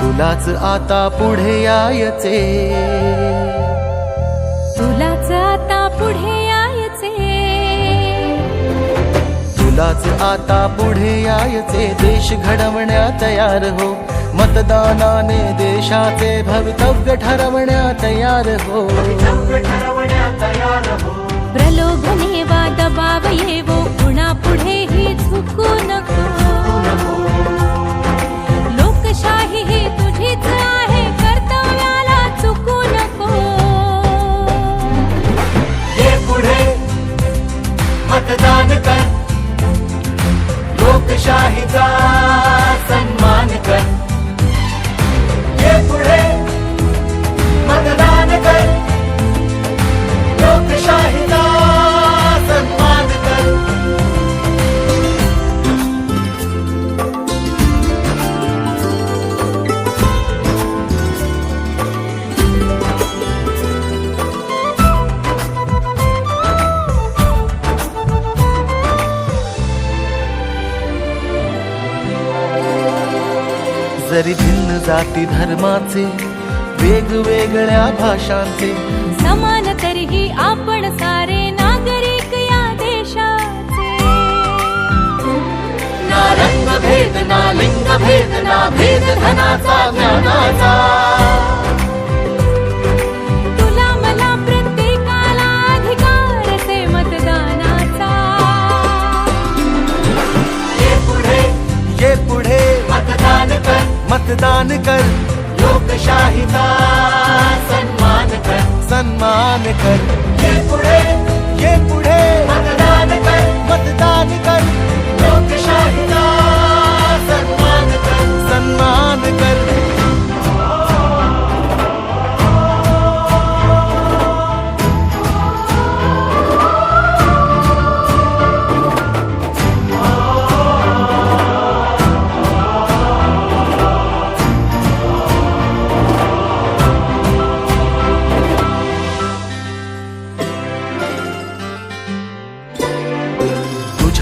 तुलाच आता पुढे यायचे. तुलाच आता पुढे यायचे. तुलाच आता पुढे यायचे. देश घडवण्या तयार हो. मतदानाने देशाचे भवितव्य ठरवण्या तयार हो. प्रलोभने वा दबाव जरी भिन्न जाती धर्माचे वेगवेगळ्या भाषांचे. समान तरीही आपण सारे नागरिक या देशाचे. ना रंग भेद ना लिंग भेद ना भेद धनाचा ज्ञानाचा.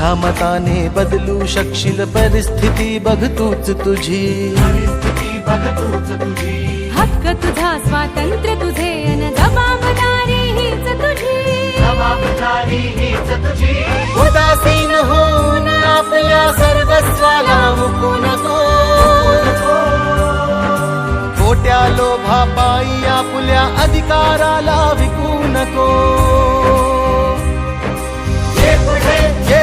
तुझ्या मताने बदलू शकशील परिस्थिती बघ तूच तुझी. हक्क तुझा स्वातंत्र्य तुझे अन जबाबदारी हीच तुझी. उदासीन होऊन आपल्या सर्वस्वाला मुकू नको खोट्या लोभापायी आपल्या अधिकाराला विकू नको. ये पुढे ये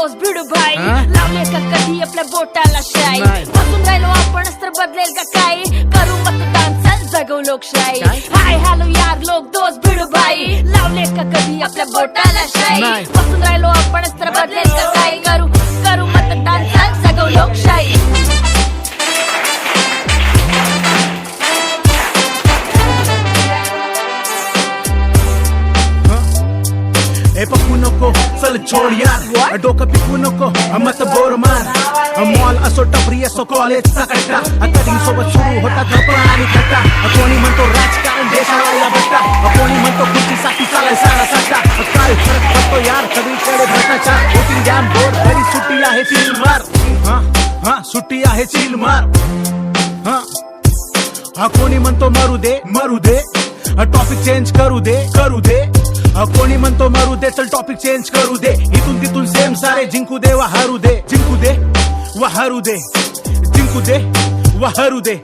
दोस्त भिडू भाई लावले का कधी आपल्या बोटाला शाई? बसून राहिलो आपणच तर बदलेल का काही? करू मतदान चल जगव लोकशाही हाय हॅलो यार लोक दोस्त भिडू भाई लावले का कधी आपल्या बोटाला शाई? बसून राहिलो आपणच तर बदलेल का काही? करू ए पप्पू नको चल छोड यार. डोकं पिकू नको मत बोर मार. मॉल असो टपरी असो कॉलेजचा कट्टा. कधी सोबत सुरू होता धपा आणि कट्टा कोणी म्हणतो राजकारण देशाला बट्टा. कोणी म्हणतो खुर्चीसाठी चालाय सारा सट्टा काय फरक पडतो यार सगळीकडे भ्रष्टाचार. होती डॅम बोर्ड घरी सुट्टी आहे चिल मार. हा हा सुट्टी आहे चिल मार. हा. हा कोणी म्हणतो मरू दे मरू दे. टॉपिक चेंज करू दे करू दे. कोणी म्हणतो मरू दे चल टॉपिक चेंज करू दे. इथून तिथून सेम सारे जिंकू दे वा हरू दे. जिंकू दे वा हरू दे. जिंकू दे वा हरू दे.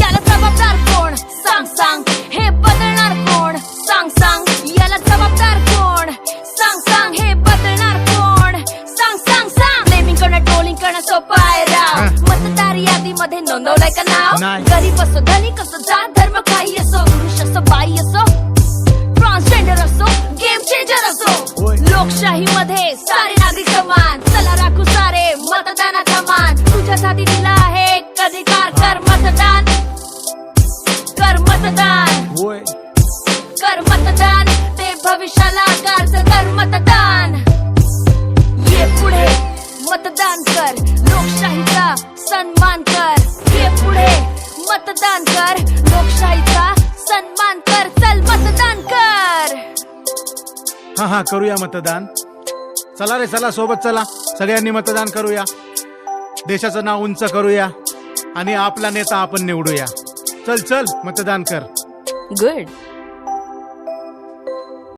याला जबाबदार कोण? सांग सांग. हे बदलणार कोण? सांग सांग. याला जबाबदार कोण? सांग सांग. हे बदलणार कोण? सांग सांग सांग. नेमिंग करणं ट्रोलिंग करणं सोपं आहे राव. मतदार यादीमध्ये नोंदवलंय का नाव. गरीब असो धनिक असो जात धर्म काही असो पुरुष असो बाई असो सारे नागरिक समान. चला राखू सारे. मतदानाचा मान. तुझ्यासाठी दिला आहे अधिकार. कर मतदान. कर मतदान. कर मतदान. ते भविष्याला कारच कर मतदान. ये पुढे. मतदान कर. लोकशाहीचा सन्मान कर. ये पुढे. मतदान कर. लोकशाहीचा सन्मान कर. चल मतदान कर. हा हा करूया मतदान. चला रे चला सोबत चला. सगळ्यांनी मतदान करूया. देशाचं नाव उंच करूया. आणि आपला नेता आपण निवडूया. चल चल मतदान कर. गुड